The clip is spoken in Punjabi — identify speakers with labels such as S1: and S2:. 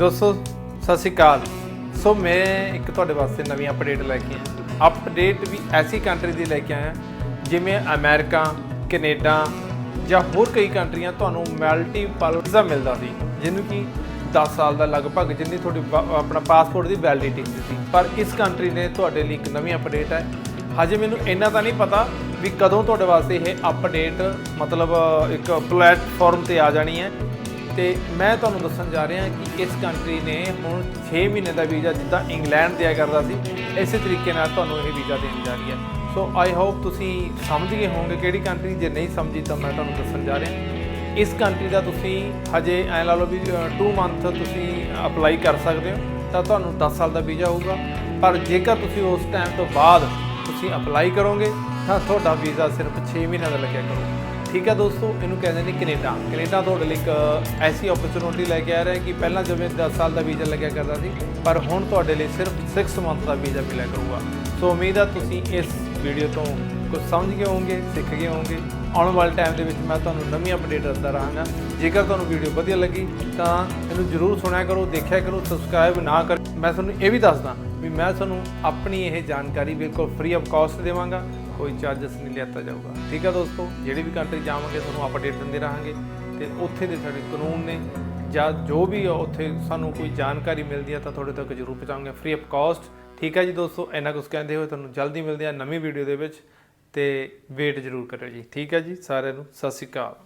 S1: ਦੋਸਤੋ, ਸਤਿ ਸ਼੍ਰੀ ਅਕਾਲ। ਸੋ ਮੈਂ ਇੱਕ ਤੁਹਾਡੇ ਵਾਸਤੇ ਨਵੀਂ ਅਪਡੇਟ ਲੈ ਕੇ ਆਇਆ। ਅਪਡੇਟ ਵੀ ਐਸੀ ਕੰਟਰੀ ਦੀ ਲੈ ਕੇ ਆਇਆ, ਜਿਵੇਂ ਅਮਰੀਕਾ ਕੈਨੇਡਾ ਜਾਂ ਹੋਰ ਕਈ ਕੰਟਰੀਆਂ ਤੁਹਾਨੂੰ ਮਲਟੀਪਲ ਵੀਜ਼ਾ ਮਿਲਦਾ ਸੀ, ਜਿਹਨੂੰ ਕਿ 10 ਸਾਲ ਦਾ ਲਗਭਗ ਜਿੰਨੀ ਤੁਹਾਡੀ ਆਪਣਾ ਪਾਸਪੋਰਟ ਦੀ ਵੈਲਿਡਿਟੀ ਹੁੰਦੀ ਸੀ। ਪਰ ਇਸ ਕੰਟਰੀ ਨੇ ਤੁਹਾਡੇ ਲਈ ਇੱਕ ਨਵੀਂ ਅਪਡੇਟ ਹੈ। ਹਜੇ ਮੈਨੂੰ ਇੰਨਾ ਤਾਂ ਨਹੀਂ ਪਤਾ ਵੀ ਕਦੋਂ ਤੁਹਾਡੇ ਵਾਸਤੇ ਇਹ ਅਪਡੇਟ ਮਤਲਬ, ਇੱਕ ਪਲੇਟਫਾਰਮ ਤੇ ਆ ਜਾਣੀ ਹੈ। ਤੇ ਮੈਂ ਤੁਹਾਨੂੰ ਦੱਸਣ ਜਾ ਰਿਹਾ ਕਿ ਇਸ ਕੰਟਰੀ ਨੇ ਹੁਣ 6 ਮਹੀਨੇ ਦਾ ਵੀਜ਼ਾ ਜਿੱਦਾਂ ਇੰਗਲੈਂਡ ਦਿਆ ਕਰਦਾ ਸੀ, ਇਸੇ ਤਰੀਕੇ ਨਾਲ ਤੁਹਾਨੂੰ ਇਹ ਵੀਜ਼ਾ ਦੇਣ ਜਾ ਰਹੀ ਹੈ। ਸੋ ਆਈ ਹੋਪ ਤੁਸੀਂ ਸਮਝ ਗਏ ਹੋਵੋਗੇ ਕਿਹੜੀ ਕੰਟਰੀ ਜੇ ਨਹੀਂ ਸਮਝੀ ਤਾਂ ਮੈਂ ਤੁਹਾਨੂੰ ਦੱਸਣ ਜਾ ਰਿਹਾ। ਇਸ ਕੰਟਰੀ ਦਾ ਤੁਸੀਂ ਹਜੇ ਐ ਲਾ ਲਓ ਵੀ 2 ਮੰਥ ਤੁਸੀਂ ਅਪਲਾਈ ਕਰ ਸਕਦੇ ਹੋ, ਤਾਂ ਤੁਹਾਨੂੰ 10 ਸਾਲ ਦਾ ਵੀਜ਼ਾ ਹੋਊਗਾ। ਪਰ ਜੇਕਰ ਤੁਸੀਂ ਉਸ ਟਾਈਮ ਤੋਂ ਬਾਅਦ ਤੁਸੀਂ ਅਪਲਾਈ ਕਰੋਗੇ, ਤਾਂ ਤੁਹਾਡਾ ਵੀਜ਼ਾ ਸਿਰਫ 6 ਮਹੀਨੇ ਦਾ ਲੱਗਿਆ ਕਰੂਗਾ। ਠੀਕ ਹੈ ਦੋਸਤੋ, ਇਹਨੂੰ ਕਹਿੰਦੇ ਨੇ ਕੈਨੇਡਾ। ਕੈਨੇਡਾ ਤੁਹਾਡੇ ਲਈ ਇੱਕ ਐਸੀ ਓਪਰਚੁਨਿਟੀ ਲੈ ਕੇ ਆ ਰਿਹਾ ਕਿ ਪਹਿਲਾਂ ਜਿਵੇਂ 10 ਸਾਲ ਦਾ ਵੀਜ਼ਾ ਲੱਗਿਆ ਕਰਦਾ ਸੀ, ਪਰ ਹੁਣ ਤੁਹਾਡੇ ਲਈ ਸਿਰਫ 6 ਮੰਥ ਦਾ ਵੀਜ਼ਾ ਮਿਲਿਆ ਕਰੂਗਾ। ਸੋ ਉਮੀਦ ਆ ਤੁਸੀਂ ਇਸ ਵੀਡੀਓ ਤੋਂ ਕੁਝ ਸਮਝ ਗਏ ਹੋਵੋਗੇ, ਸਿੱਖ ਗਏ ਹੋਵੋਗੇ। ਆਉਣ ਵਾਲੇ ਟਾਈਮ ਦੇ ਵਿੱਚ ਮੈਂ ਤੁਹਾਨੂੰ ਨਵੀਂ ਅਪਡੇਟ ਦਿੰਦਾ ਰਹਾਂਗਾ। ਜੇਕਰ ਤੁਹਾਨੂੰ ਵੀਡੀਓ ਵਧੀਆ ਲੱਗੀ, ਤਾਂ ਇਹਨੂੰ ਜਰੂਰ ਸੁਣਿਆ ਕਰੋ, ਦੇਖਿਆ ਕਰੋ ਸਬਸਕ੍ਰਾਈਬ ਨਾ ਕਰ ਮੈਂ ਤੁਹਾਨੂੰ ਇਹ ਵੀ ਦੱਸਦਾ ਵੀ ਮੈਂ ਤੁਹਾਨੂੰ ਆਪਣੀ ਇਹ ਜਾਣਕਾਰੀ ਬਿਲਕੁਲ ਫ੍ਰੀ ਆਫ ਕਾਸਟ ਦੇਵਾਂਗਾ। ਕੋਈ ਚਾਰजेस ਨਹੀਂ ਲਿਆਤਾ ਜਾਊਗਾ। ਠੀਕ ਹੈ ਦੋਸਤੋ? ਜਿਹੜੀ ਵੀ ਕੰਟਰੀ ਜਾਵਾਂਗੇ, ਤੁਹਾਨੂੰ ਅਪਡੇਟ ਦਿੰਦੇ ਰਹਾਂਗੇ। ਤੇ ਉੱਥੇ ਦੇ ਸਾਡੇ ਕਾਨੂੰਨ ਨੇ, ਜਾਂ ਜੋ ਵੀ ਆ, ਉੱਥੇ ਸਾਨੂੰ ਕੋਈ ਜਾਣਕਾਰੀ ਮਿਲਦੀ ਹੈ ਤਾਂ ਤੁਹਾਡੇ ਤੱਕ ਜ਼ਰੂਰ ਪਹੁੰਚਾਉਂਗੇ ਫ੍ਰੀ ਆਫ ਕਾਸਟ ਠੀਕ ਹੈ ਜੀ ਦੋਸਤੋ? ਇੰਨਾ ਕੁਝ ਕਹਿੰਦੇ ਹੋਏ ਤੁਹਾਨੂੰ ਜਲਦੀ ਮਿਲਦੇ ਆ ਨਵੀਂ ਵੀਡੀਓ ਦੇ ਵਿੱਚ। ਤੇ ਵੇਟ ਜ਼ਰੂਰ ਕਰਿਓ ਜੀ। ਠੀਕ ਹੈ ਜੀ? ਸਾਰਿਆਂ ਨੂੰ ਸਤਿ ਸ਼੍ਰੀ ਅਕਾਲ।